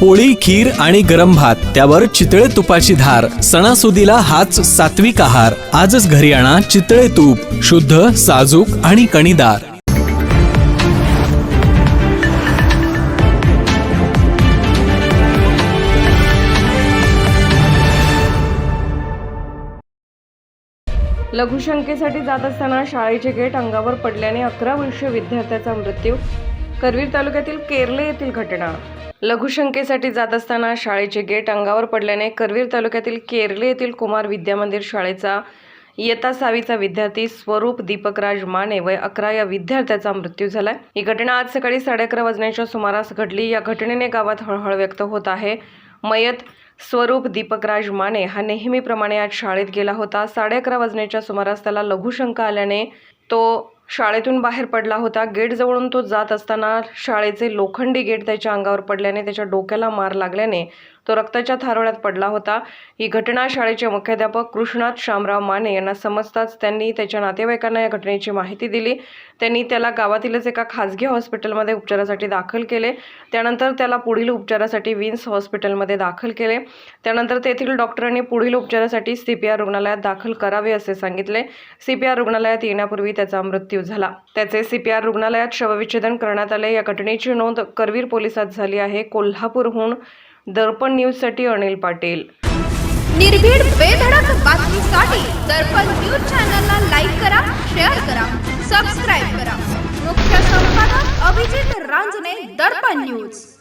पोळी खीर आणि गरम भात त्यावर चितळे तुपाची धार सणासुदीला हाच सात्विक आहार. आजच घरी आणा चितळे तूप शुद्ध साजूक आणि कणीदार. लघुशंकेसाठी जात असताना शाळेचे गेट अंगावर पडल्याने अकरा वर्षीय विद्यार्थ्याचा मृत्यू करवीर तालुक्यातील केरले येथील घटना. लघुशंकेसाठी जात असताना शाळेचे गेट अंगावर पडल्याने करवीर तालुक्यातील केरले येथील कुमार विद्यामंदिर शाळेचा इयत्ता सहावीचा विद्यार्थी स्वरूप दीपकराज माने वय अकरा या विद्यार्थ्याचा मृत्यू झालाय. ही घटना आज सकाळी साडे अकरा वाजण्याच्या सुमारास घडली. या घटनेने गावात हळहळ व्यक्त होत आहे. मयत स्वरूप दीपकराज माने हा नेहमीप्रमाणे आज शाळेत गेला होता. साडे अकरा वाजण्याच्या सुमारास त्याला लघुशंका आल्याने तो शाळेतून बाहेर पडला होता. गेटजवळून तो जात असताना शाळेचे लोखंडी गेट त्याच्या अंगावर पडल्याने त्याच्या डोक्याला मार लागल्याने तो रक्ताच्या थारोळ्यात पडला होता. ही घटना शाळेचे मुख्याध्यापक कृष्णात शामराव माने यांना समजताच त्यांनी त्याच्या नातेवाईकांना या घटनेची माहिती दिली. त्यांनी त्याला गावातीलच एका खासगी हॉस्पिटलमध्ये उपचारासाठी दाखल केले. त्यानंतर त्याला पुढील उपचारासाठी विन्स हॉस्पिटलमध्ये दाखल केले. त्यानंतर तेथील डॉक्टरांनी पुढील उपचारासाठी सी पी आर रुग्णालयात दाखल करावे असे सांगितले. सी पी आर रुग्णालयात येण्यापूर्वी त्याचा मृत्यू झाला. त्याचे सी पी आर रुग्णालयात शवविच्छेदन करण्यात आले. या घटनेची नोंद करवीर पोलिसात झाली आहे. कोल्हापूरहून दर्पण न्यूजसाठी अनिल पाटील. निर्भीड बेधडक बातमीसाठी दर्पण न्यूज चॅनलला लाईक करा शेअर करा सबस्क्राईब करा. मुख्य संपादक अभिजित रांजणे दर्पण न्यूज.